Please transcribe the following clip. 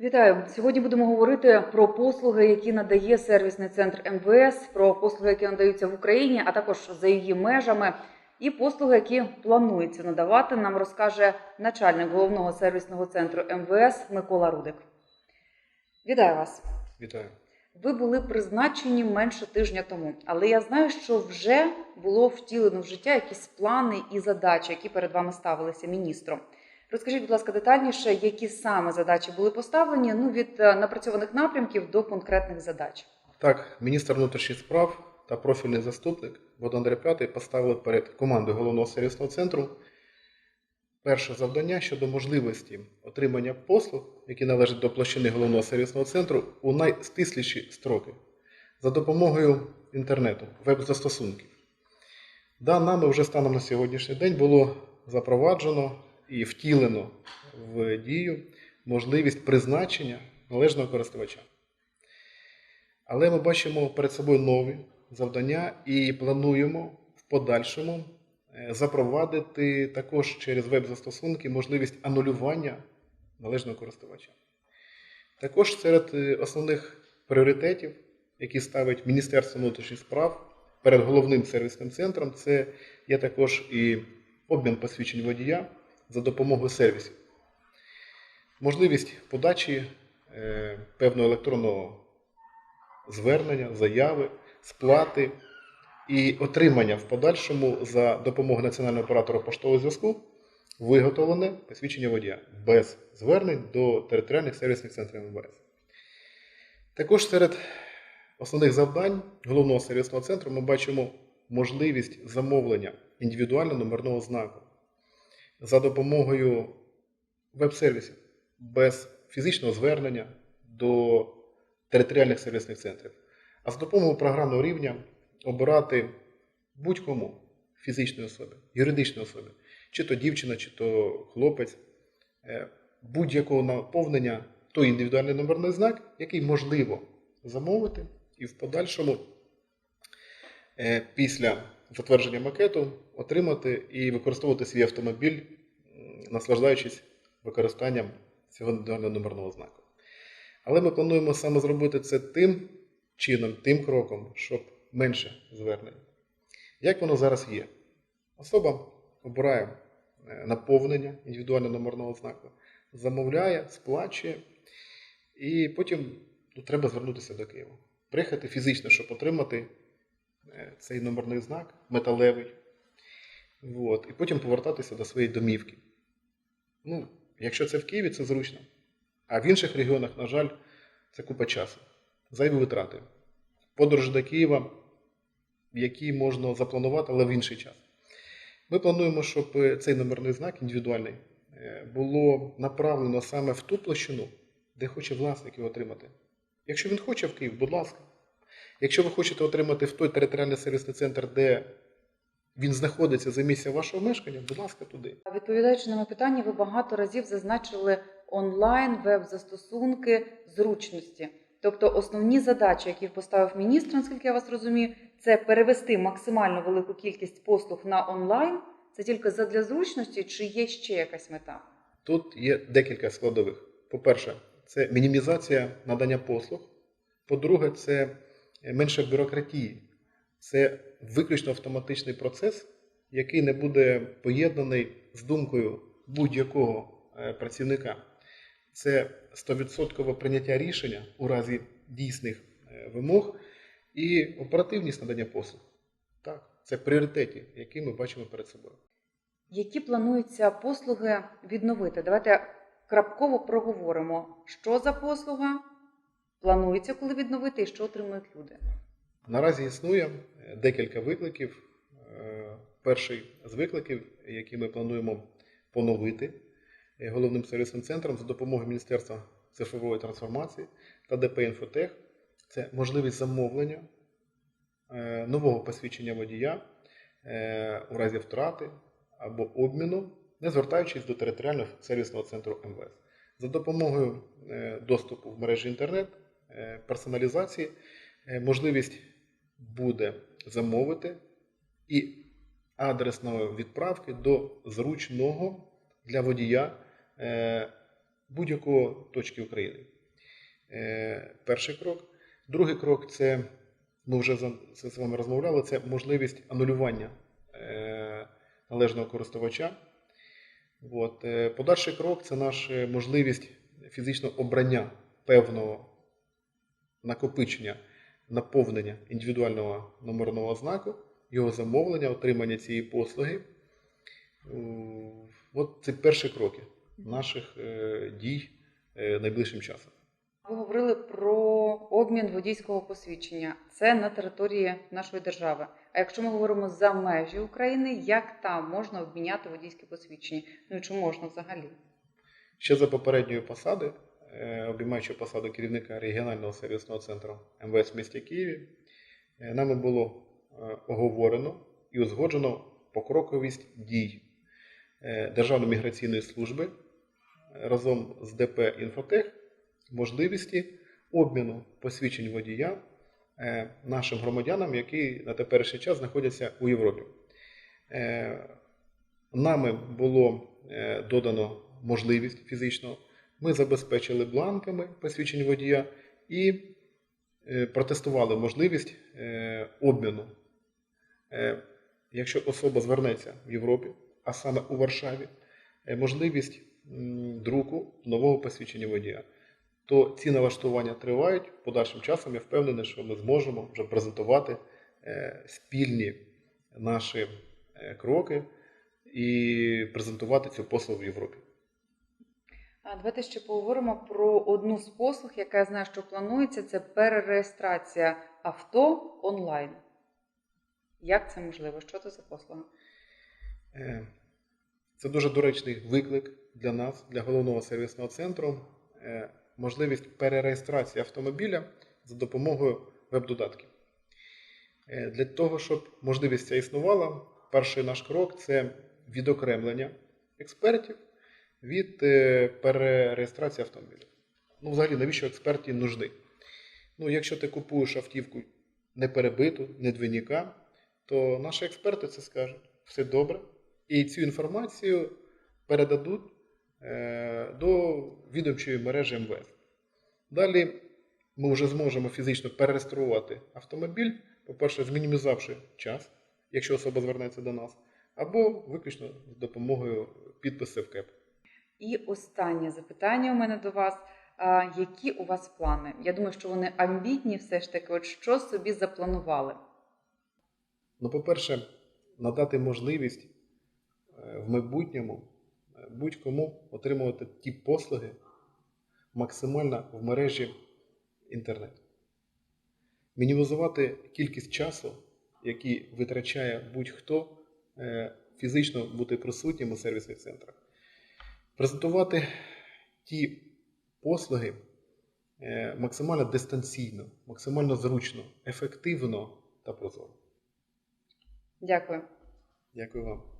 Вітаю! Сьогодні будемо говорити про послуги, які надає сервісний центр МВС, про послуги, які надаються в Україні, а також за її межами, і послуги, які планується надавати, нам розкаже начальник головного сервісного центру МВС Микола Рудик. Вітаю вас! Вітаю. Ви були призначені менше тижня тому, але я знаю, що вже було втілено в життя якісь плани і задачі, які перед вами ставилися міністром. Розкажіть, будь ласка, детальніше, які саме задачі були поставлені, ну від е, напрацьованих напрямків до конкретних задач. Так, міністр внутрішніх справ та профільний заступник Богдан Репятий поставили перед командою головного сервісного центру перше завдання щодо можливості отримання послуг, які належать до площини головного сервісного центру, у найстисліші строки за допомогою інтернету, веб-застосунків. Да, нами вже станом на сьогоднішній день було запроваджено і втілено в дію можливість призначення належного користувача. Але ми бачимо перед собою нові завдання і плануємо в подальшому е, запровадити також через веб-застосунки можливість анулювання належного користувача. Також серед е, основних пріоритетів, які ставить Міністерство внутрішніх справ перед головним сервісним центром, це є також і обмін посвідчень водія за допомогою сервісів. Можливість подачі е, певного електронного звернення, заяви, сплати і отримання в подальшому за допомогою національного оператора поштового зв'язку виготовлене посвідчення водія без звернень до територіальних сервісних центрів МВС. Також серед основних завдань головного сервісного центру ми бачимо можливість замовлення індивідуального номерного знаку допомогою веб-сервісів без фізичного звернення до територіальних сервісних центрів, а з допомогою програмного рівня обирати будь-кому фізичної особи, юридичної особи, чи то дівчина, чи то хлопець, е, будь-якого наповнення той індивідуальний номерний знак, який можливо замовити і в подальшому е, після затвердження макету отримати і використовувати свій автомобіль, наслаждаючись використанням цього індивідуального номерного знаку. Але ми плануємо саме зробити це тим чином, тим кроком, щоб менше звернень. Як воно зараз є? Особа обирає е, наповнення індивідуального номерного знаку, замовляє, сплачує, і потім ну, треба звернутися до Києва. Приїхати фізично, щоб отримати цей номерний знак металевий. От, і потім повертатися до своєї домівки. Ну, якщо це в Києві, це зручно. А в інших регіонах, на жаль, це купа часу. Зайві витрати. Подорож до Києва, які можна запланувати, але в інший час. Ми плануємо, щоб е, цей номерний знак індивідуальний е, було направлено саме в ту площину, де хоче власник його отримати. Якщо він хоче в Київ, будь ласка. Якщо ви хочете отримати в той територіальний сервісний центр, де він знаходиться за місцем вашого мешкання, будь ласка, туди. Відповідаючи на моє питання, ви багато разів зазначили онлайн, веб-застосунки, зручності. Тобто основні задачі, які поставив міністр, наскільки я вас розумію, це перевести максимально велику кількість послуг на онлайн. Це тільки задля зручності, чи є ще якась мета? Тут є декілька складових. По-перше, це мінімізація надання послуг. По-друге, це менше бюрократії. Це виключно автоматичний процес, який не буде поєднаний з думкою будь-якого е, працівника. Це 100% прийняття рішення у разі дійсних е, вимог і оперативність надання послуг. Так, це пріоритети, які ми бачимо перед собою. Які плануються послуги відновити? Давайте крапково проговоримо, що за послуга планується, коли відновити, і що отримують люди. Наразі існує е, декілька викликів. Е, Перший з викликів, який ми плануємо поновити головним сервісним центром за допомогою Міністерства цифрової трансформації та ДП «Інфотех», це можливість замовлення е, нового посвідчення водія у разі втрати або обміну, не звертаючись до територіального сервісного центру МВС. За допомогою доступу в мережі інтернет, персоналізації, е, можливість буде замовити і адресної відправки до зручного для водія е, будь-якої точки України. Е, Перший крок. Другий крок це ми вже з вами розмовляли. Це можливість анулювання е, належного користувача. От. е, Подальший крок це наша можливість фізичного обрання певного накопичення, наповнення індивідуального номерного знаку, його замовлення, отримання цієї послуги. Е, От це перші кроки наших е, дій е, найближчим часом. Ви говорили про обмін водійського посвідчення. Це на території нашої держави. А якщо ми говоримо за межі України, як там можна обміняти водійське посвідчення? Ну і чи можна взагалі? Ще за попередньої посади, обіймаючи посаду керівника регіонального сервісного центру МВС в місті Києві, е, нами було е, оговорено і узгоджено покроковість дій е, Державної міграційної служби е, разом з ДП Інфотех можливості обміну посвідчень водія е, нашим громадянам, які на теперішній час знаходяться у Європі. Е, Нами було е, додано можливість фізично. Ми забезпечили бланками посвідчень водія і е, протестували можливість е, обміну. Е, Якщо особа звернеться в Європі, а саме у Варшаві, можливість друку нового посвідчення водія, то ці налаштування тривають. Подальшим часом я впевнений, що ми зможемо вже презентувати спільні наші кроки і презентувати цю послугу в Європі. А давайте ще поговоримо про одну з послуг, яка я знаю, що планується. Це перереєстрація авто онлайн. Як це можливо? Що це за послуга? Е, Це дуже доречний виклик для нас, для головного сервісного центру. Е, Можливість перереєстрації автомобіля за допомогою веб-додатків. Е, Для того, щоб можливість ця існувала, перший наш крок це відокремлення експертів від е, перереєстрації автомобіля. Ну, взагалі, навіщо експерті нужны? Ну, якщо ти купуєш автівку не перебиту, не двійника, то наші експерти це скажуть. Все добре. І цю інформацію передадуть е, до відомчої мережі МВС. Далі ми вже зможемо фізично перереєструвати автомобіль, по-перше, змінімізавши час, якщо особа звернеться до нас, або виключно з допомогою підпису в КЕП. І останнє запитання у мене до вас. Які у вас плани? Я думаю, що вони амбітні, все ж таки. От що собі запланували? Ну, по-перше, надати можливість е, в майбутньому е, будь-кому отримувати ті послуги максимально в мережі інтернет. Мінімізувати кількість часу, який витрачає будь-хто е, фізично бути присутнім у сервісних центрах. Презентувати ті послуги е, максимально дистанційно, максимально зручно, ефективно та прозоро. Дякую. Дякую вам.